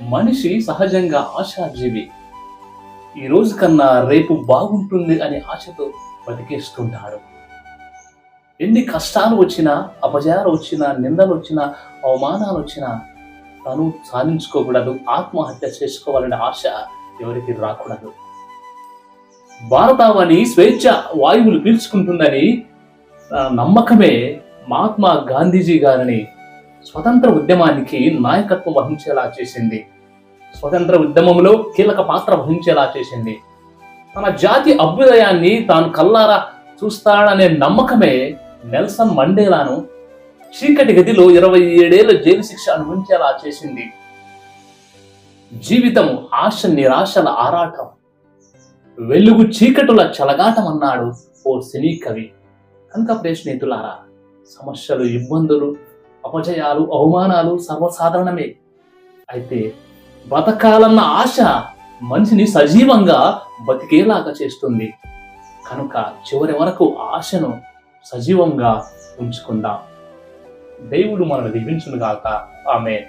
మనిషి సహజంగా ఆశాజీవి. ఈ రోజు కన్నా రేపు బాగుంటుంది అనే ఆశతో బతికేస్తుంటాడు. ఎన్ని కష్టాలు వచ్చినా అపజయాలు వచ్చినా నిందలు వచ్చినా అవమానాలు వచ్చినా తను సాధించుకోకూడదు ఆత్మహత్య చేసుకోవాలనే ఆశ ఎవరికి రాకూడదు. భారతావని స్వేచ్ఛ వాయువులు పీల్చుకుంటుందని నమ్మకమే మహాత్మా గాంధీజీ గారిని స్వతంత్ర ఉద్యమానికి నాయకత్వం వహించేలా చేసింది. స్వతంత్ర ఉద్యమంలో కీలక పాత్ర వహించేలా చేసింది. తన జాతి అభ్యుదయాన్ని తాను కల్లారా చూస్తాడనే నమ్మకమే నెల్సన్ మండేలాను చీకటి గదిలో ఇరవై ఏడేళ్ళ జైలు శిక్ష అనుభవించేలా చేసింది. జీవితం ఆశ నిరాశల ఆరాటం. వెలుగు చీకటుల చలగాటం అన్నాడు ఓ సినీ కవి. కనుక ప్రియ స్నేహితులారా సమస్యలు ఇబ్బందులు అపజయాలు అవమానాలు సర్వసాధారణమే. అయితే బతకాలన్న ఆశ మనిషిని సజీవంగా బతికేలాగా చేస్తుంది. కనుక చివరి వరకు ఆశను సజీవంగా ఉంచుకుందాం. దేవుడు మనల్ని దీవించునుగాక. ఆమె